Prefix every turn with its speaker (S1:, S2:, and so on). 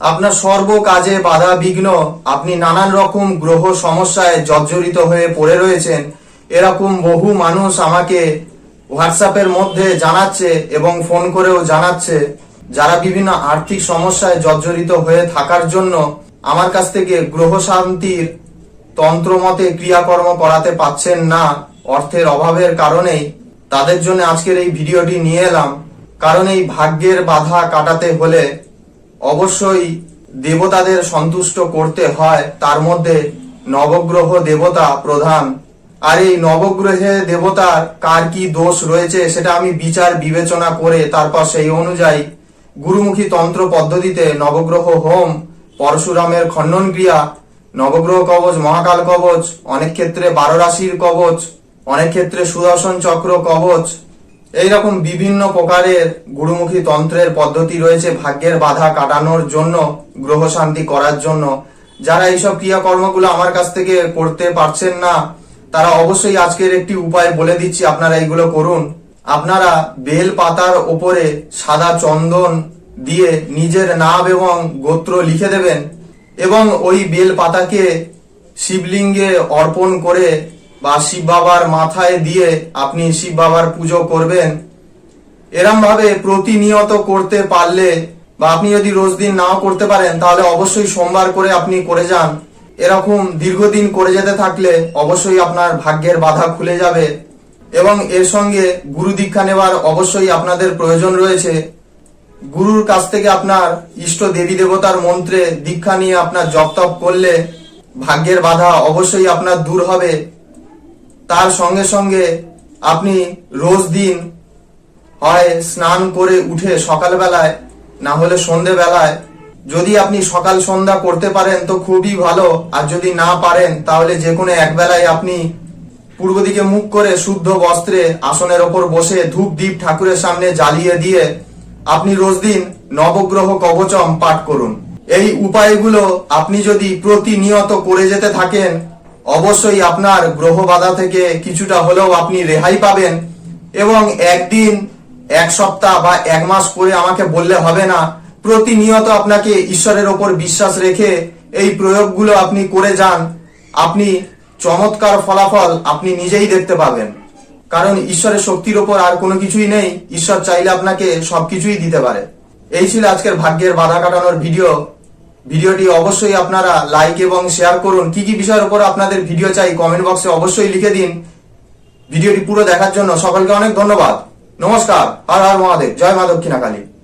S1: আপনার সর্ব কাজে বাধা বিঘ্ন, আপনি নানান রকম গ্রহ সমস্যায় জর্জরিত হয়ে পড়ে রয়েছেন। এরকম বহু মানুষ আমাকে হোয়াটসঅ্যাপের মধ্যে জানাচ্ছে এবং ফোন করেও জানাচ্ছে। যারা বিভিন্ন আর্থিক সমস্যায় জর্জরিত হয়ে থাকার জন্য আমার কাছ থেকে গ্রহ শান্তির তন্ত্রমতে ক্রিয়াকর্ম করাতে পাচ্ছেন না অর্থের অভাবের কারণেই। তাদের জন্য আজকের এই ভিডিওটি নিয়ে এলাম। কারণ এই ভাগ্যের বাধা কাটাতে হলে অবশ্যই দেবতাদের সন্তুষ্ট করতে হয়। তার মধ্যে নবগ্রহ দেবতা প্রধান। আর এই নবগ্রহে দেবতার কার কি দোষ রয়েছে সেটা আমি বিচার বিবেচনা করে তারপর সেই অনুযায়ী গুরুমুখী তন্ত্র পদ্ধতিতে নবগ্রহ হোম, পরশুরামের খণ্ডন ক্রিয়া, নবগ্রহ কবচ, মহাকাল কবচ, অনেক ক্ষেত্রে বারো রাশির কবচ, অনেক ক্ষেত্রে সুদর্শন চক্র কবচ এইরকম বিভিন্ন প্রকারের গুরুমুখী তন্ত্রের পদ্ধতি রয়েছে ভাগ্যের বাধা কাটানোর জন্য, গ্রহ শান্তি করার জন্য। যারা এইসব ক্রিয়াকর্মগুলো আমার কাছ থেকে করতে পারছেন না, তারা অবশ্যই আজকের একটি উপায় বলে দিচ্ছি, আপনারা এইগুলো করুন। আপনারা বেল পাতার ওপরে সাদা চন্দন দিয়ে নিজের নাম এবং গোত্র লিখে দেবেন এবং ওই বেল পাতাকে শিবলিঙ্গে অর্পণ করে বা শিব বাবার মাথায় দিয়ে আপনি শিব বাবার পুজো করবেন এরম ভাবে প্রতিনিয়ত করতে পারলে বা আপনি যদি রোজ দিন নাও করতে পারেন, তাহলে অবশ্যই সোমবার করে আপনি করে যান। এরকম দীর্ঘদিন করে যেতে থাকলে অবশ্যই আপনার ভাগ্যের বাধা খুলে যাবে এবং এর সঙ্গে গুরু দীক্ষা নেওয়ার অবশ্যই আপনাদের প্রয়োজন রয়েছে। গুরুর কাছ থেকে আপনার ইষ্ট দেবী দেবতার মন্ত্রে দীক্ষা নিয়ে আপনার জপ তপ করলে ভাগ্যের বাধা অবশ্যই আপনার দূর হবে। তার সঙ্গে সঙ্গে আপনি রোজ দিন হয় স্নান করে উঠে সকালবেলায়, না হলে সন্ধেবেলায়। যদি আপনি সকাল সন্ধ্যা করতে পারেন তো খুবই ভালো, আর যদি না পারেন তাহলে যে কোনো এক বেলায় আপনি পূর্ব দিকে মুখ করে শুদ্ধ বস্ত্রে আসনের ওপর বসে ধূপ দ্বীপ ঠাকুরের সামনে জ্বালিয়ে দিয়ে আপনি রোজ দিন নবগ্রহ কবচম পাঠ করুন। এই উপায়গুলো আপনি যদি প্রতিনিয়ত করে যেতে থাকেন অবশ্যই আপনার গ্রহ বাধা থেকে কিছুটা হলেও আপনি রেহাই পাবেন এবং একদিন, এক সপ্তাহ বা এক মাস করে আমাকে বললে হবে না। প্রতিনিয়ত আপনাকে ঈশ্বরের ওপর বিশ্বাস রেখে এই প্রয়োগগুলো আপনি করে যান। আপনি চমৎকার ফলাফল আপনি নিজেই দেখতে পাবেন। কারণ ঈশ্বরের শক্তির ওপর আর কোনো কিছুই নেই। ঈশ্বর চাইলে আপনাকে সবকিছুই দিতে পারে। এই ছিল আজকের ভাগ্যের বাধা কাটানোর ভিডিও। ভিডিওটি অবশ্যই আপনারা লাইক এবং শেয়ার করুন। কি কি বিষয়ের উপর আপনাদের ভিডিও চাই কমেন্ট বক্সে অবশ্যই লিখে দিন। ভিডিওটি পুরো দেখার জন্য সকলকে অনেক ধন্যবাদ। নমস্কার। আর আর মহাদেব। জয় মা দক্ষিণাকালী।